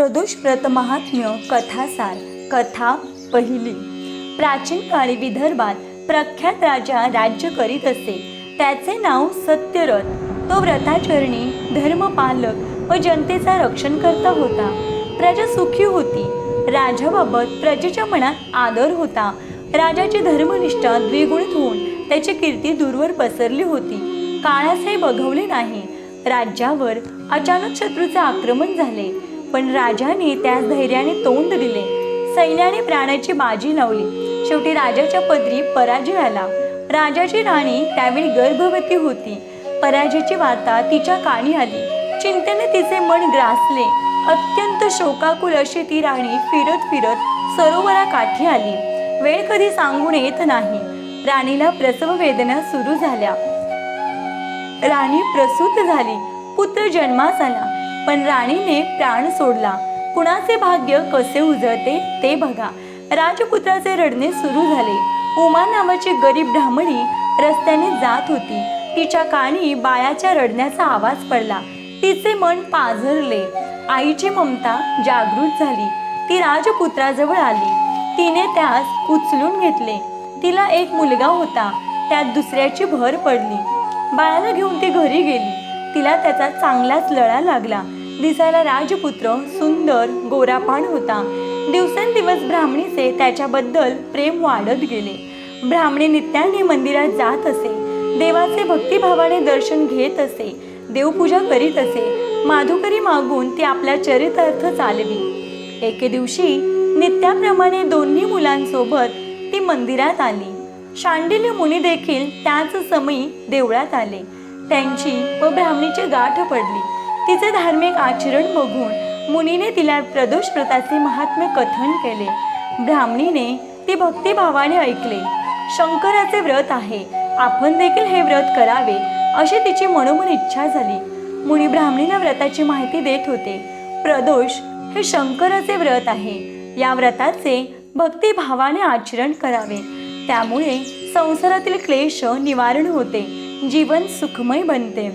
प्रदोष व्रतमहात्म्य कथासार कथा पहिली. प्राचीन काळी विदर्भात प्रख्यात राजा राज्य करीत असे. त्याचे नाव सत्यरथ. तो व्रताचरणी धर्मपालक व जनतेचा रक्षण करता होता. प्रजा सुखी होती. राजाबाबत प्रजेच्या मनात आदर होता. राजाची धर्मनिष्ठा द्विगुणित होऊन त्याची कीर्ती दूरवर पसरली होती. काळास हे बघवले नाही. राज्यावर अचानक शत्रूचे आक्रमण झाले. पण राजाने त्यास धैर्याने तोंड दिले. सैन्याने प्राण्याची बाजी लावली. शेवटी राजाच्या पदरी पराजय आला. राजाची राणी त्यावेळी गर्भवती होती. पराजयाची वार्ता तिच्या काणी आली. चिंतेने तिचे मन ग्रासले. अत्यंत शोकाकुल अशी ती राणी फिरत फिरत सरोवरा काठी आली. वेळ कधी सांगून येत नाही. राणीला प्रसव वेदना सुरू झाल्या. राणी प्रसूत झाली. पुत्र जन्मास आला. पण राणीने प्राण सोडला. कुणाचे भाग्य कसे उजळते ते बघा. राजपुत्राचे रडणे सुरू झाले. उमा नावाची गरीब ब्राह्मणी रस्त्याने जात होती. तिच्या कानी बाळाच्या रडण्याचा आवाज पडला. तिचे मन पाझरले. आईची ममता जागृत झाली. ती राजपुत्राजवळ आली. तिने त्यास उचलून घेतले. तिला एक मुलगा होता. त्यात दुसऱ्याची भर पडली. बाळाला घेऊन ती घरी गेली. तिला त्याचा चांगलाच लळा लागला. दिसायला राजपुत्र सुंदर गोरापाण होता. दिवसेंदिवस ब्राह्मणीचे त्याच्याबद्दल प्रेम वाढत गेले. ब्राह्मणी नित्याने मंदिरात जात असे. देवाचे भक्तिभावाने दर्शन घेत असे. देवपूजा करीत असे. माधुकरी मागून ती आपल्या चरितार्थ चालवी. एके दिवशी नित्याप्रमाणे दोन्ही मुलांसोबत ती मंदिरात आली. शांडिल्य मुनी देखील त्याच समयी देवळात आले. त्यांची व ब्राह्मणीची गाठ पडली. तिचे धार्मिक आचरण बघून मुनीने तिला प्रदोष व्रताचे महात्म्य कथन केले. ब्राह्मणीने ती भक्तिभावाने ऐकले. शंकराचे व्रत आहे. आपण देखील हे व्रत करावे अशी तिची मनोमन इच्छा झाली. मुनी ब्राह्मणीला व्रताची माहिती देत होते. प्रदोष हे शंकराचे व्रत आहे. या व्रताचे भक्तिभावाने आचरण करावे. त्यामुळे संसारातील क्लेश निवारण होते. जीवन सुखमय बनते.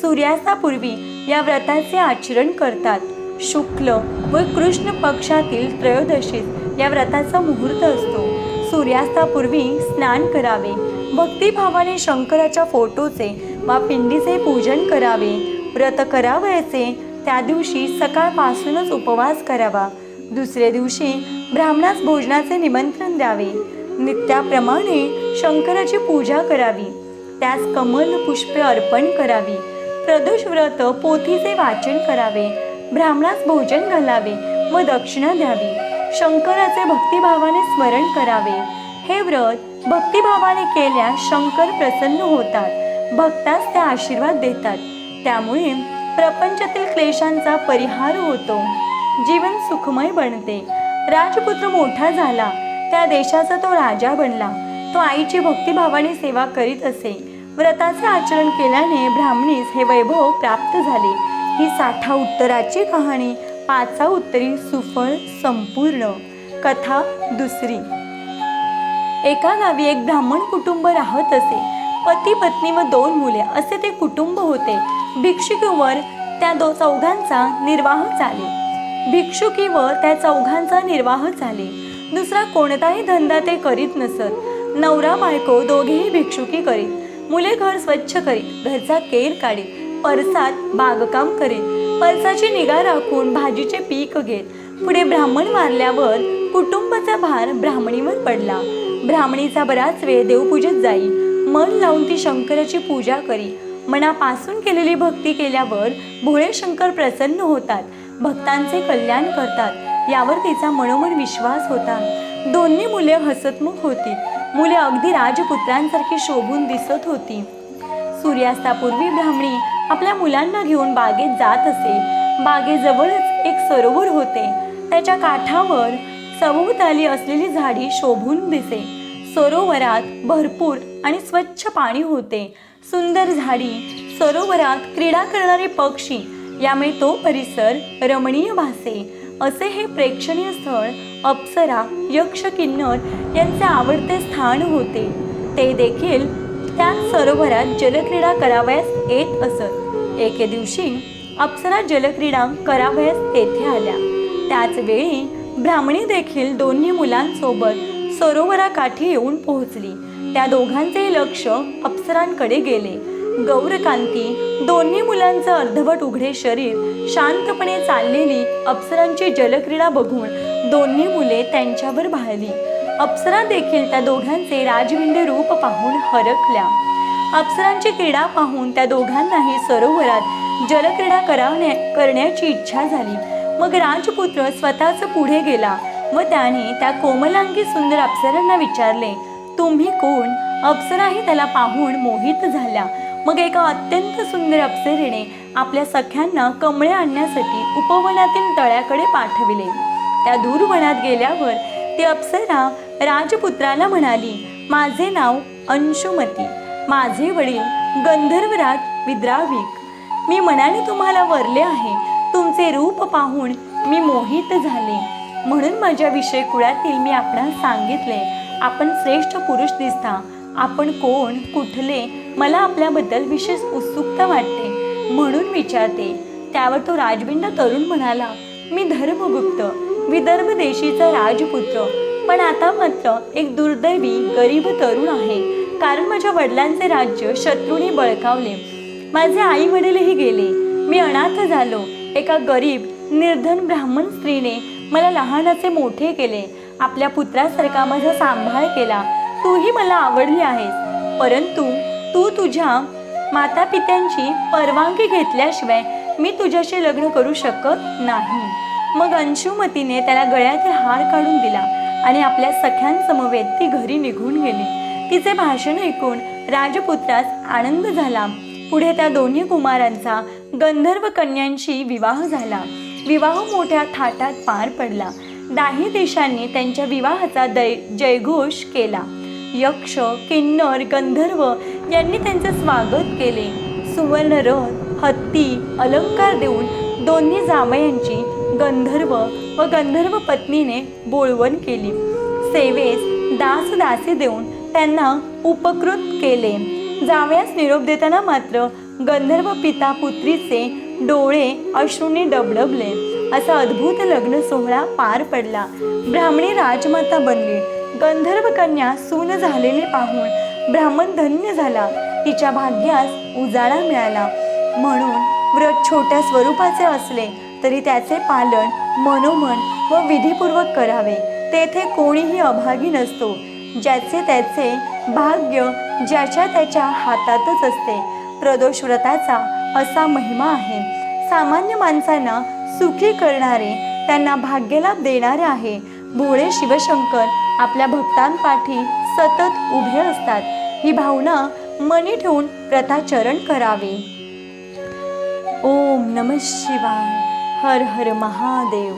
सूर्यास्तापूर्वी या व्रताचे आचरण करतात. शुक्ल व कृष्ण पक्षातील त्रयोदशीत या व्रताचा मुहूर्त असतो. सूर्यास्तापूर्वी स्नान करावे. भक्तिभावाने शंकराच्या फोटोचे वा पिंडीचे पूजन करावे. व्रत करावयाचे त्या दिवशी सकाळपासूनच उपवास करावा. दुसऱ्या दिवशी ब्राह्मणास भोजनाचे निमंत्रण द्यावे. नित्याप्रमाणे शंकराची पूजा करावी. त्यास कमल पुष्पे अर्पण करावी. प्रदोष व्रत पोथीचे वाचन करावे. ब्राह्मणास भोजन घालावे व दक्षिणा द्यावी. शंकराचे भक्तिभावाने स्मरण करावे. हे व्रत भक्तिभावाने केल्यास शंकर प्रसन्न होतात. भक्तास ते आशीर्वाद देतात. त्यामुळे प्रपंचातील क्लेशांचा परिहार होतो. जीवन सुखमय बनते. राजपुत्र मोठा झाला. त्या देशाचा तो राजा बनला. तो आईची भक्तिभावाने सेवा करीत असे. व्रताचे आचरण केल्याने ब्राह्मणीस हे वैभव प्राप्त झाले. ही साठा उत्तराची कहाणी पाचा उत्तरी सुफळ संपूर्ण. कथा दुसरी. एका गावी एक ब्राह्मण कुटुंब राहत असे. पती पत्नी व दोन मुले असे ते कुटुंब होते. भिक्षुकीवर त्या दो चौघांचा निर्वाह चाले. भिक्षुकीवर त्या चौघांचा निर्वाह चाले. दुसरा कोणताही धंदा ते करीत नसत. नवरा बायको दोघेही भिक्षुकी करीत मुले घर स्वच्छ करीत घरचा केर काढीत परसात बागकाम करीत परसाची निगा राखून भाजीचे पीक घेत पुढे ब्राह्मण मारल्यावर कुटुंबाचा भार ब्राह्मणीवर पडला. ब्राह्मणीचा बराच वेळ देवपूजेत जाई मन लावून ती शंकराची पूजा करी. मनापासून केलेली भक्ती केल्यावर भोळे शंकर प्रसन्न होतात भक्तांचे कल्याण करतात यावर तिचा मनोमन विश्वास होता. दोन्ही मुले हसतमुख होती. मुले अगदी राजपुत्रांसारखी शोभून दिसत होती. सूर्यास्तापूर्वी ब्राह्मणी आपल्या मुलांना घेऊन बागेत जात असे. बागेजवळच एक सरोवर होते. त्याच्या काठावर सभोवताली असलेली झाडी शोभून दिसे. सरोवरात भरपूर आणि स्वच्छ पाणी होते. सुंदर झाडी सरोवरात क्रीडा करणारे पक्षी यामुळे तो परिसर रमणीय भासे. असे हे प्रेक्षणीय स्थळ अप्सरा यक्ष किन्नर यांचे आवडते स्थान होते. ते देखील त्या सरोवरात जलक्रीडा करावयास येत असत. एके दिवशी अप्सरा जलक्रीडा करावयास तेथे आल्या. त्याच वेळी ब्राह्मणी देखील दोन्ही मुलांसोबत सरोवराकाठी येऊन पोहोचली. त्या दोघांचे लक्ष अप्सरांकडे गेले. गौरकांती. दोन्ही मुलांचं अर्धवट उघडे शरीर शांतपणे चाललेली अप्सरांची जलक्रीडा बघून दोन्ही मुले त्यांच्यावर भाळली. अप्सरा देखील त्या दोघांचे राजविंडे रूप पाहून हरकल्या. अप्सरांची क्रीडा पाहून त्या दोघांनाही सरोवरात जलक्रीडा करावण्या करण्याची इच्छा झाली. मग राजपुत्र स्वतःच पुढे गेला व त्याने त्या कोमलांगी सुंदर अप्सरांना विचारले तुम्ही कोण? अप्सराही त्याला पाहून मोहित झाल्या मग एका अत्यंत सुंदर अप्सरेने आपल्या सख्यांना कमळे आणण्यासाठी उपवनातील तळ्याकडे पाठविले. त्या दूर वनात गेल्यावर ती अप्सरा राजपुत्राला म्हणाली माझे नाव अंशुमती माझे वडील गंधर्वराज विद्राविक. मी मनाने तुम्हाला वरले आहे. तुमचे रूप पाहून मी मोहित झाले. म्हणून माझ्या विषय कुळातील मी आपणास सांगितले आपण श्रेष्ठ पुरुष दिसता. आपण कोण कुठले मला आपल्याबद्दल विशेष उत्सुकता वाटते म्हणून विचारते. त्यावर तो राजबिंड तरुण म्हणाला मी धर्मगुप्त विदर्भ देशीचा राजपुत्र. पण आता मात्र एक दुर्दैवी गरीब तरुण आहे. कारण माझ्या वडिलांचे राज्य शत्रूंनी बळकावले. माझे आई वडीलही गेले. मी अनाथ झालो. एका गरीब निर्धन ब्राह्मण स्त्रीने मला लहानाचे मोठे केले. आपल्या पुत्रासारखा माझा सांभाळ केला. तूही मला आवडली आहेस. परंतु तू तुझ्या माता पित्यांची परवानगी घेतल्याशिवाय मी तुझ्याशी लग्न करू शकत नाही. मग अंशुमतीने त्याला गळ्यातील हार काढून दिला आणि आपल्या सख्यांसमवेत ती घरी निघून गेली. तिचे भाषण ऐकून राजपुत्रास आनंद झाला. पुढे त्या दोन्ही कुमारांचा गंधर्व कन्यांशी विवाह झाला. विवाह मोठ्या थाटात पार पडला. दाही देशांनी त्यांच्या विवाहाचा दै जयघोष केला. यक्ष किन्नर गंधर्व यांनी त्यांचे स्वागत केले. सुवर्ण रथ हत्ती अलंकार देऊन दोन्ही जामयांची गंधर्व व गंधर्व पत्नीने बोळवण केली. सेवेस दासदासी देऊन त्यांना उपकृत केले. जावयास निरोप देताना मात्र गंधर्व पिता पुत्रीचे डोळे अश्रूंनी डबडबले. असा अद्भुत लग्न सोहळा पार पडला. ब्राह्मणी राजमाता बनली. गंधर्व कन्या सून झालेली पाहून ब्राह्मण धन्य झाला. तिच्या भाग्यास उजाळा मिळाला. म्हणून व्रत छोट्या स्वरूपाचे असले तरी त्याचे पालन मनोमन व विधीपूर्वक करावे. तेथे कोणीही अभागी नसतो. ज्याचे त्याचे भाग्य ज्याच्या त्याच्या हातातच असते. प्रदोष व्रताचा असा महिमा आहे. सामान्य माणसांना सुखी करणारे त्यांना भाग्यलाभ देणारे आहे. भोळे शिवशंकर आपल्या भक्तांपाठी सतत उभे असतात. ही भावना मनी ठेवून प्रथाचरण करावे. ओम नम शिवाय. हर हर महादेव.